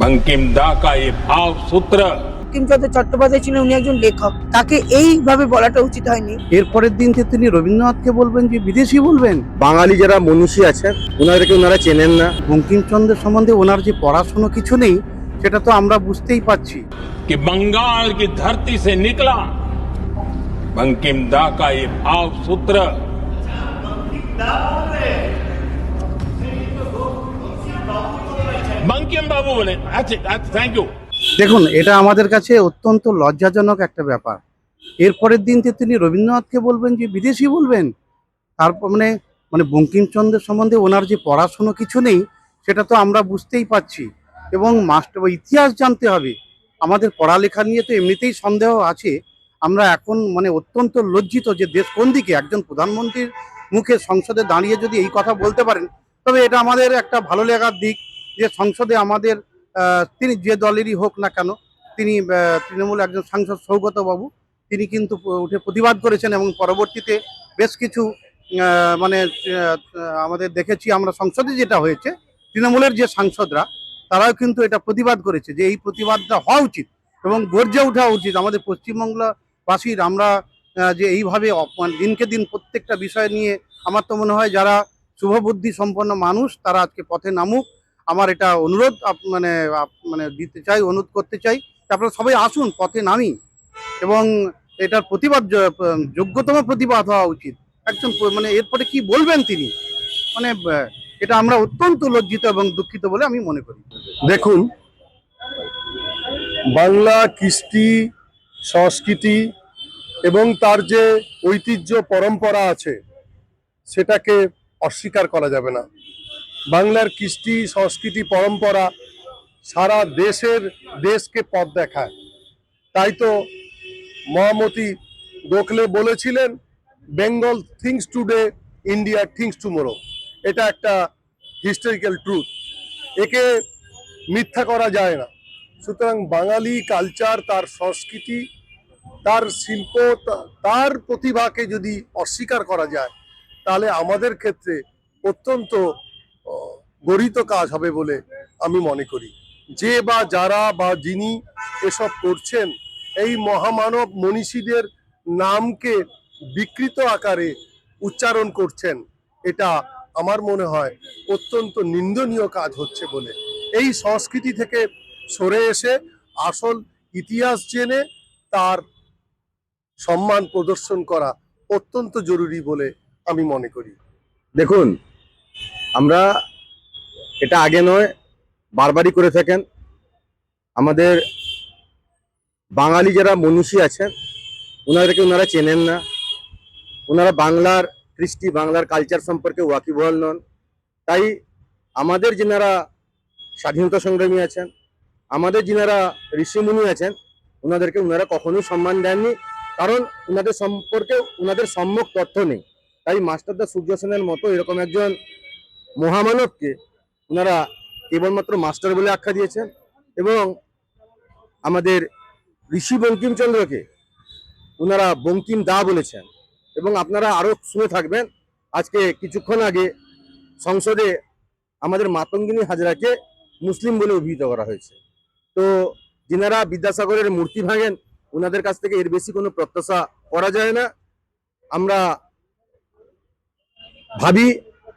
বঙ্কিমদা কা এই ভাবসূত্র বঙ্কিমচন্দ্র চট্টোপাধ্যায় ছিলেন উনি একজন লেখক। তাকে এইভাবে বলাটা উচিত হয়নি। এরপরের দিন যে তিনি রবীন্দ্রনাথকে বলবেন যে বিদেশি বলবেন? বাঙালি যারা মনুষী আছেন ওনাদেরকে ওনারা চেনেন না। বঙ্কিমচন্দ্রের সম্বন্ধে ওনার যে পড়াশুনো কিছু নেই সেটা তো আমরা বুঝতেই পারছি। কি বঙ্গাল কি ধরতি সে নিকলা? বঙ্কিম কা এই ভাবসূত্র বঙ্কিমদা আচ্ছা আচ্ছা থ্যাংক ইউ দেখুন, এটা আমাদের কাছে অত্যন্ত লজ্জাজনক একটা ব্যাপার। এরপরের দিন তো তিনি রবীন্দ্রনাথকে বলবেন যে, বিদেশি বলবেন? তারপর মানে মানে বঙ্কিমচন্দ্রের সম্বন্ধে ওনার যে পড়াশুনো কিছু নেই, সেটা তো আমরা বুঝতেই পাচ্ছি এবং মাস্টার ইতিহাস জানতে হবে। আমাদের পড়ালেখা নিয়ে তো এমনিতেই সন্দেহ আছে। আমরা এখন মানে অত্যন্ত লজ্জিত যে দেশ কোন দিকে, একজন প্রধানমন্ত্রীর মুখে সংসদে দাঁড়িয়ে যদি এই কথা বলতে পারেন, তবে এটা আমাদের একটা ভালো লাগার দিক। যে সংসদে আমাদের তিনি যে দলেরই হোক না কেন, তিনি তৃণমূল একজন সাংসদ সৌগত বাবু তিনি কিন্তু উঠে প্রতিবাদ করেছেন এবং পরবর্তীতে বেশ কিছু মানে আমাদের দেখেছি আমরা সংসদে যেটা হয়েছে, তৃণমূলের যে সাংসদরা, তারাও কিন্তু এটা প্রতিবাদ করেছে যে এই প্রতিবাদটা হওয়া উচিত এবং গর্জে ওঠা উচিত। আমাদের পশ্চিমবাংলাবাসীর আমরা যে এইভাবে মানে দিনকে দিন প্রত্যেকটা বিষয় নিয়ে আমার তো মনে হয় যারা শুভবুদ্ধি সম্পন্ন মানুষ, তারা আজকে পথে নামুক। আমার এটা অনুরোধ মানে মানে দিতে চাই, অনুরোধ করতে চাই আপনারা সবাই আসুন, পথে নামি এবং এটার প্রতিবাদ যোগ্যতম প্রতিবাদ হওয়া উচিত। একজন মানে এরপরে কি বলবেন তিনি? মানে এটা আমরা অত্যন্ত লজ্জিত এবং দুঃখিত বলে আমি মনে করি। দেখুন, বাংলা কৃষ্টি, সংস্কৃতি এবং তার যে ঐতিহ্য, পরম্পরা আছে, সেটাকে অস্বীকার করা যাবে না। বাংলার কৃষ্টি, সংস্কৃতি, পরম্পরা সারা দেশের, দেশকে পথ দেখায়। তাই তো মহামতি গোখলে বলেছিলেন Bengal thinks today India thinks tomorrow এটা একটা হিস্টোরিক্যাল ট্রুথ একে মিথ্যা করা যায় না। সুতরাং বাঙালি কালচার তার সংস্কৃতি, তার শিল্প তার প্রতিভাকে যদি অস্বীকার করা যায়, তাহলে আমাদের ক্ষেত্রে অত্যন্ত গরিত কাজ হবে বলে আমি মনে করি। যে বা যারা বা যিনি এসব করছেন, এই মহামানব মনীষীদের নামকে বিকৃত আকারে উচ্চারণ করছেন, এটা আমার মনে হয় অত্যন্ত নিন্দনীয় কাজ হচ্ছে বলে। এই সংস্কৃতি থেকে সরে এসে আসল ইতিহাস জেনে তার সম্মান প্রদর্শন করা অত্যন্ত জরুরি বলে আমি মনে করি। দেখুন আমরা এটা আগে নয়, বারবারই করে থাকেন। আমাদের বাঙালি যারা মনীষী আছেন, ওনাদেরকে ওনারা চেনেন না। ওনারা বাংলার কৃষ্টি, বাংলার কালচার সম্পর্কে ওয়াকিবহাল নন। তাই আমাদের যেনারা স্বাধীনতা সংগ্রামী আছেন, আমাদের যিনারা ঋষিমুনি আছেন, ওনাদেরকে ওনারা কখনোই সম্মান দেননি, কারণ ওনাদের সম্পর্কে, ওনাদের সম্যক তথ্য নেই। তাই মাস্টারদা সূর্য সেনের মতো এরকম একজন মহামানবকে ওনারা কেবলমাত্র মাস্টার বলে আখ্যা দিয়েছেন এবং আমাদের ঋষি বঙ্কিমচন্দ্রকে ওনারা বঙ্কিম দা বলেছেন। এবং আপনারা আরও শুনে থাকবেন, আজকে কিছুক্ষণ আগে সংসদে আমাদের মাতঙ্গিনী হাজরাকে মুসলিম বলে অভিহিত করা হয়েছে। তো যিনারা বিদ্যাসাগরের মূর্তি ভাঙেন, ওনাদের কাছ থেকে এর বেশি কোনো প্রত্যাশা করা যায় না। আমরা ভাবি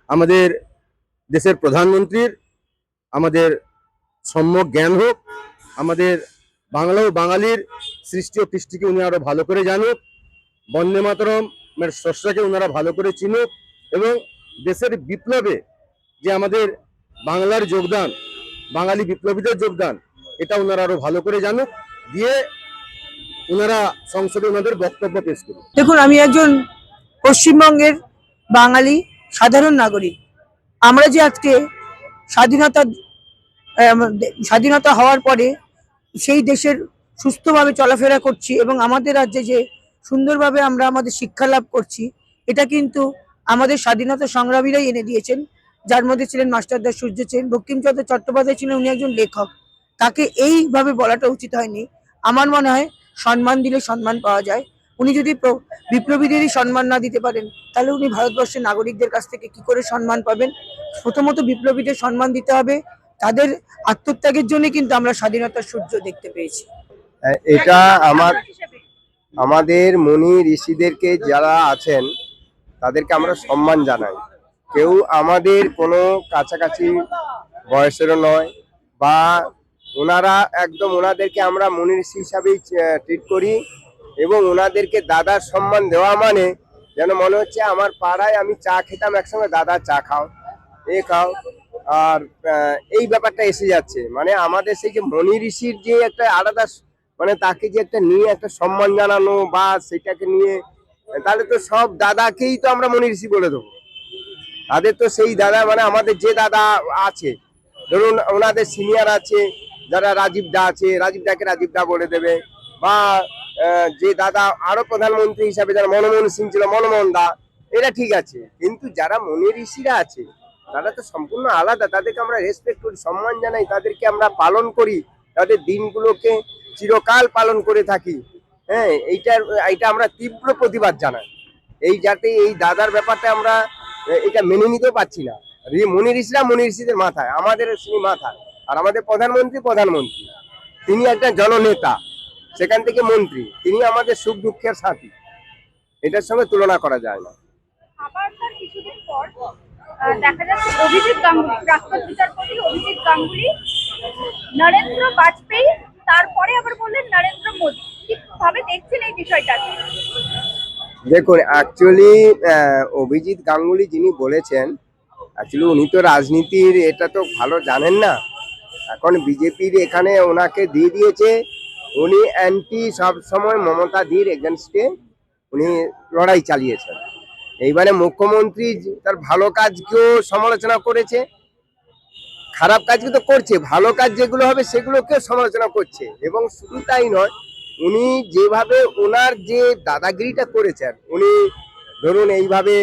আমাদের দেশের প্রধানমন্ত্রীর আমাদের সম্যক জ্ঞান হোক, আমাদের বাংলা ও বাঙালির সৃষ্টি ও কৃষ্টিকে উনি আরও ভালো করে জানুক, বন্দে মাতরম এর স্রষ্টাকে ওনারা ভালো করে চিনুক এবং দেশের বিপ্লবে যে আমাদের বাংলার যোগদান, বাঙালি বিপ্লবীদের যোগদান, এটা ওনারা আরও ভালো করে জানুক, দিয়ে ওনারা সংসদে ওনাদের বক্তব্য পেশ করুন দেখুন, আমি একজন পশ্চিমবঙ্গের বাঙালি, সাধারণ নাগরিক। আমরা যে আজকে স্বাধীনতা স্বাধীনতা হওয়ার পরে সেই দেশের সুস্থভাবে চলাফেরা করছি এবং আমাদের রাজ্যে যে সুন্দরভাবে আমরা আমাদের শিক্ষা লাভ করছি, এটা কিন্তু আমাদের স্বাধীনতা সংগ্রামীরাই এনে দিয়েছেন। যার মধ্যে ছিলেন মাস্টারদা সূর্য সেন বঙ্কিমচন্দ্র চট্টোপাধ্যায় ছিলেন, উনি একজন লেখক। তাকে এইভাবে বলাটা উচিত হয়নি। আমার মনে হয় সম্মান দিলে সম্মান পাওয়া যায়। উনি যদি বিপ্লবীদেরই সম্মান না দিতে পারেন, তাহলে উনি ভারতবর্ষের নাগরিকদের কাছ থেকে কি করে সম্মান পাবেন? প্রথমত বিপ্লবীদের সম্মান দিতে হবে। তাদের আত্মত্যাগের জন্য কিন্তু আমরা স্বাধীনতার সূর্য দেখতে পেয়েছি। এটা আমার, আমাদের মুনি ঋষিদেরকে যারা আছেন, তাদেরকে আমরা সম্মান জানাই। কেউ আমাদের কোনো কাছাকাছি বয়সেরও নয় বা ওনারা একদম ওনাদেরকে আমরা মুনি ঋষি হিসাবেই ট্রিট করি। এবং ওনাদেরকে দাদার সম্মান দেওয়া মানে যেন মনে হচ্ছে আমার পাড়ায় আমি চা খেতাম একসঙ্গে, দাদা চা খাও, এ খাও। আর এই ব্যাপারটা এসে যাচ্ছে। মানে আমাদের সেই যে মনি ঋষির যে একটা আলাদা মানে তাকে যে একটা নিয়ে একটা সম্মান জানানো বা সেটাকে নিয়ে, তাহলে তো সব দাদাকেই তো আমরা মনি ঋষি বলে দেবো। তাদের তো সেই দাদা মানে আমাদের যে দাদা আছে, ধরুন ওনাদের সিনিয়র আছে, যারা রাজীব দা আছে, রাজীব দাকে রাজীব দা বলে দেবে, বা যে দাদা আরও প্রধানমন্ত্রী হিসাবে যারা মনমোহন সিং ছিল, মনমোহন দা এটা ঠিক আছে। কিন্তু যারা মনি ঋষিরা আছে, তারা তো সম্পূর্ণ আলাদা। তাদেরকে আমরা রেসপেক্ট করি, সম্মান জানাই, তাদেরকে আমরা পালন করি। তাদের দিনগুলোকে চিরকাল পালন করে থাকি। হ্যাঁ এইটার, এইটা আমরা তীব্র প্রতিবাদ জানাই। এই যাতে এই দাদার ব্যাপারটা আমরা এটা মেনে নিতেও পারছি না। মনি ঋষিরা মনি ঋষিদের মাথায়, আমাদের তিনি মাথায়। আর আমাদের প্রধানমন্ত্রী প্রধানমন্ত্রী। তিনি একটা জননেতা। সেখান থেকে মন্ত্রী তিনি আমাদের সুখ দুঃখের সাথী। এটার সঙ্গে তুলনা করা যায় না। আবার তার কিছুদিন পর আহ, দেখা যাচ্ছে অভিজিৎ গাঙ্গুলি প্রাক্তন বিচারপতি অভিজিৎ গাঙ্গুলি নরেন্দ্র বাজপেয়ী তারপরে আবার বললেন নরেন্দ্র মোদী। কীভাবে দেখছেন এই বিষয়টাকে দেখুন অ্যাকচুয়ালি অভিজিৎ গাঙ্গুলি যিনি বলেছেন অ্যাকচুয়ালি উনি তো রাজনীতির এটা তো ভালো জানেন না। এখন বিজেপির এখানে ওনাকে দিয়ে দিয়েছে উনি অ্যান্টি সব সময় মমতা দির এগেনস্টে উনি লড়াই চালিয়েছেন। এইবারে মুখ্যমন্ত্রী তার ভালো কাজকেও সমালোচনা করেছে। খারাপ কাজকে তো করছে, ভালো কাজ যেগুলো হবে সেগুলোকেও সমালোচনা করছে। এবং শুধু তাই নয়, উনি যেভাবে ওনার যে দাদাগিরিটা করেছেন, উনি ধরুন এইভাবে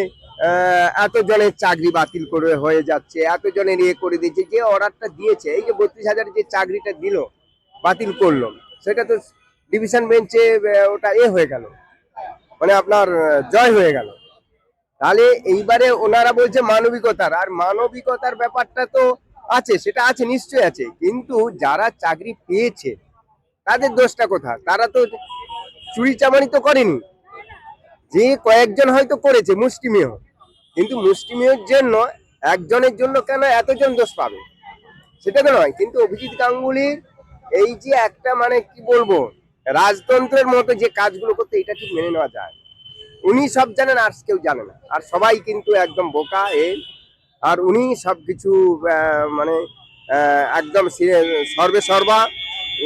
এতজনের চাকরি বাতিল করে হয়ে যাচ্ছে, এতজনের ইয়ে করে দিয়েছে, যে অর্ডারটা দিয়েছে, এই যে বত্রিশ হাজারের যে চাকরিটা দিল, বাতিল করল। সেটা তো ডিভিশন বেঞ্চে ওটা এ হয়ে গেল। মানে আপনার জয় হয়ে গেল। তাহলে এইবারে ওনারা বলছে মানবিকতার, আর মানবিকতার ব্যাপারটা তো আছে, সেটা আছে, নিশ্চয়ই আছে। কিন্তু যারা চাকরি পেয়েছে, তাদের দোষটা কোথা তারা তো চুরি চামারি তো করেনি। যে কয়েকজন হয়তো করেছে, মুষ্টিমেয়। কিন্তু মুষ্টিমেয়ের জন্য একজনের জন্য কেন এতজন দোষ পাবে? সেটা তো নয়। কিন্তু অভিজিৎ গাঙ্গুলির এই যে একটা মানে কি বলব, রাজতন্ত্রের মতো যে কাজগুলো করতে এটা ঠিক মেনে নেওয়া যায়। উনি সব জানেন, আর কেউ জানে না। আর সবাই কিন্তু একদম বোকা, এ। আর উনি সব কিছু মানে একদম সর্বে সর্বা।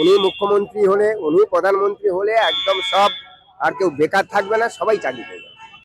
উনি মুখ্যমন্ত্রী হলে, উনি প্রধানমন্ত্রী হলে একদম সব, আর কেউ বেকার থাকবে না, সবাই চাকরি পেয়ে